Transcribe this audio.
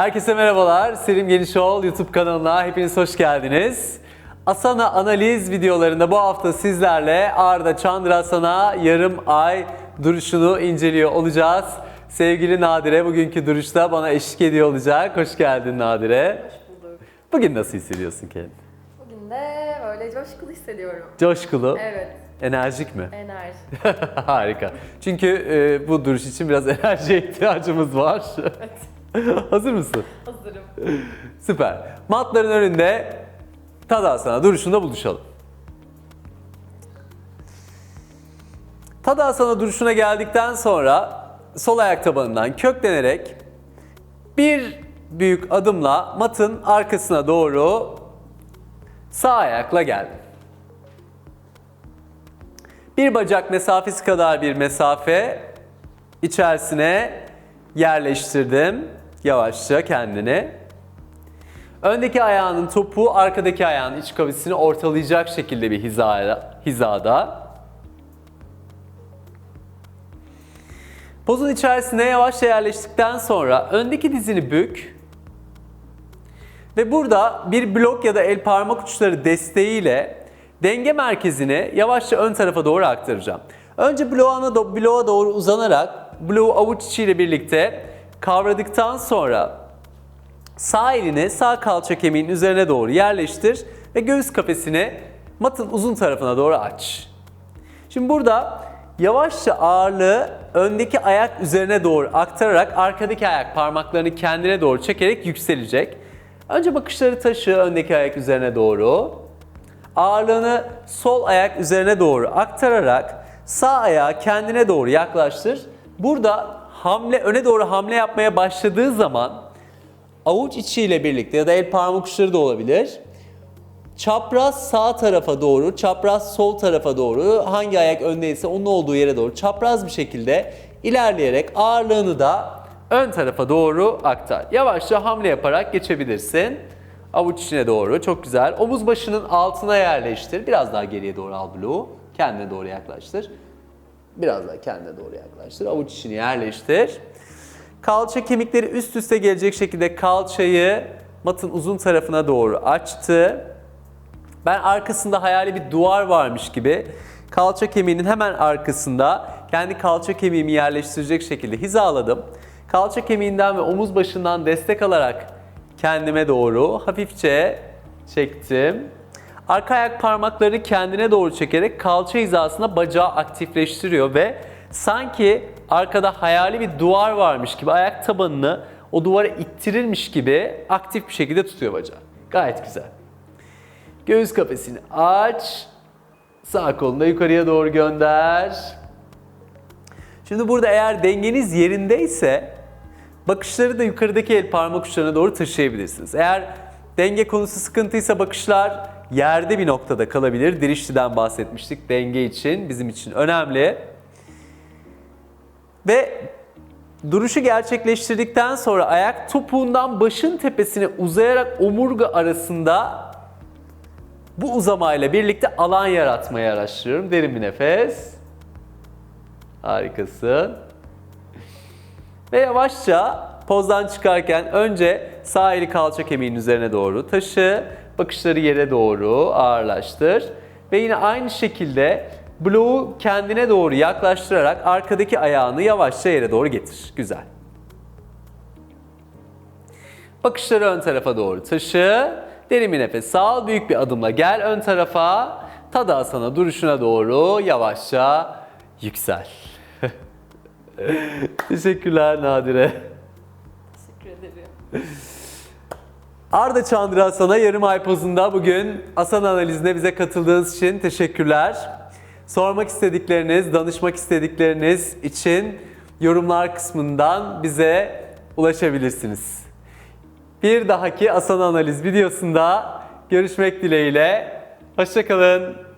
Herkese merhabalar. Selim Genişoğlu YouTube kanalına hepiniz hoş geldiniz. Asana analiz videolarında bu hafta sizlerle Arda Chandrasana yarım ay duruşunu inceliyor olacağız. Sevgili Nadire bugünkü duruşta bana eşlik ediyor olacak. Hoş geldin Nadire. Hoş bulduk. Bugün nasıl hissediyorsun kendini? Bugün de böyle coşkulu hissediyorum. Coşkulu, Evet, enerjik mi? enerji. Harika. Çünkü e, bu duruş için biraz enerjiye ihtiyacımız var. Hazır mısın? Hazırım. Süper. Matların önünde Tadasana duruşunda buluşalım. Tadasana duruşuna geldikten sonra sol ayak tabanından köklenerek bir büyük adımla matın arkasına doğru sağ ayakla geldim. Bir bacak mesafesi kadar bir mesafe içerisine yerleştirdim yavaşça kendini. Öndeki ayağının topuğu arkadaki ayağın iç kavisini ortalayacak şekilde bir hizada. hizada. Pozun içerisine yavaşça yerleştikten sonra öndeki dizini bük ve burada bir blok ya da el parmak uçları desteğiyle denge merkezini yavaşça ön tarafa doğru aktaracağım. Önce bloğa doğru uzanarak bloğu avuç içiyle birlikte kavradıktan sonra Sağ elini sağ kalça kemiğinin üzerine doğru yerleştir ve göğüs kafesini matın uzun tarafına doğru aç. Şimdi burada yavaşça ağırlığı öndeki ayak üzerine doğru aktararak arkadaki ayak parmaklarını kendine doğru çekerek yükselecek. Önce bakışları taşı öndeki ayak üzerine doğru. Ağırlığını sol ayak üzerine doğru aktararak sağ ayağı kendine doğru yaklaştır. Burada hamle öne doğru hamle yapmaya başladığı zaman avuç içiyle birlikte ya da el parmak uçları da olabilir. Çapraz sağ tarafa doğru, çapraz sol tarafa doğru hangi ayak öndeyse onun olduğu yere doğru çapraz bir şekilde ilerleyerek ağırlığını da ön tarafa doğru aktar. Yavaşça hamle yaparak geçebilirsin. Avuç içine doğru çok güzel. Omuz başının altına yerleştir. Biraz daha geriye doğru al bloğu. Kendine doğru yaklaştır. Biraz daha kendine doğru yaklaştır. Avuç içini yerleştir. Kalça kemikleri üst üste gelecek şekilde kalçayı matın uzun tarafına doğru açtı. Ben arkasında hayali bir duvar varmış gibi kalça kemiğinin hemen arkasında kendi kalça kemiğimi yerleştirecek şekilde hizaladım. Kalça kemiğinden ve omuz başından destek alarak kendime doğru hafifçe çektim. Arka ayak parmaklarını kendine doğru çekerek kalça hizasına bacağı aktifleştiriyor ve sanki arkada hayali bir duvar varmış gibi ayak tabanını o duvara ittirilmiş gibi aktif bir şekilde tutuyor bacağı. Gayet güzel. Göğüs kafesini aç. Sağ kolunu da yukarıya doğru gönder. Şimdi burada eğer dengeniz yerindeyse bakışları da yukarıdaki el parmak uçlarına doğru taşıyabilirsiniz. Eğer denge konusu sıkıntıysa bakışlar yerde bir noktada kalabilir. Dirişliden bahsetmiştik denge için bizim için önemli. Ve duruşu gerçekleştirdikten sonra ayak topuğundan başın tepesine uzayarak omurga arasında bu uzamayla birlikte alan yaratmayı araştırıyorum. Derin bir nefes. Harikasın. Ve yavaşça pozdan çıkarken önce sağ eli kalça kemiğinin üzerine doğru taşı, bakışları yere doğru ağırlaştır. Ve yine aynı şekilde bloğu kendine doğru yaklaştırarak arkadaki ayağını yavaşça yere doğru getir. Güzel. Bakışları ön tarafa doğru taşı. Derin bir nefes al. Büyük bir adımla gel ön tarafa. Tadasana duruşuna doğru yavaşça yüksel. Teşekkürler Nadire. Arda Chandrasana yarım ay pozunda bugün asana analizine bize katıldığınız için teşekkürler. Sormak istedikleriniz, danışmak istedikleriniz için yorumlar kısmından bize ulaşabilirsiniz. Bir dahaki asana analiz videosunda görüşmek dileğiyle. Hoşçakalın.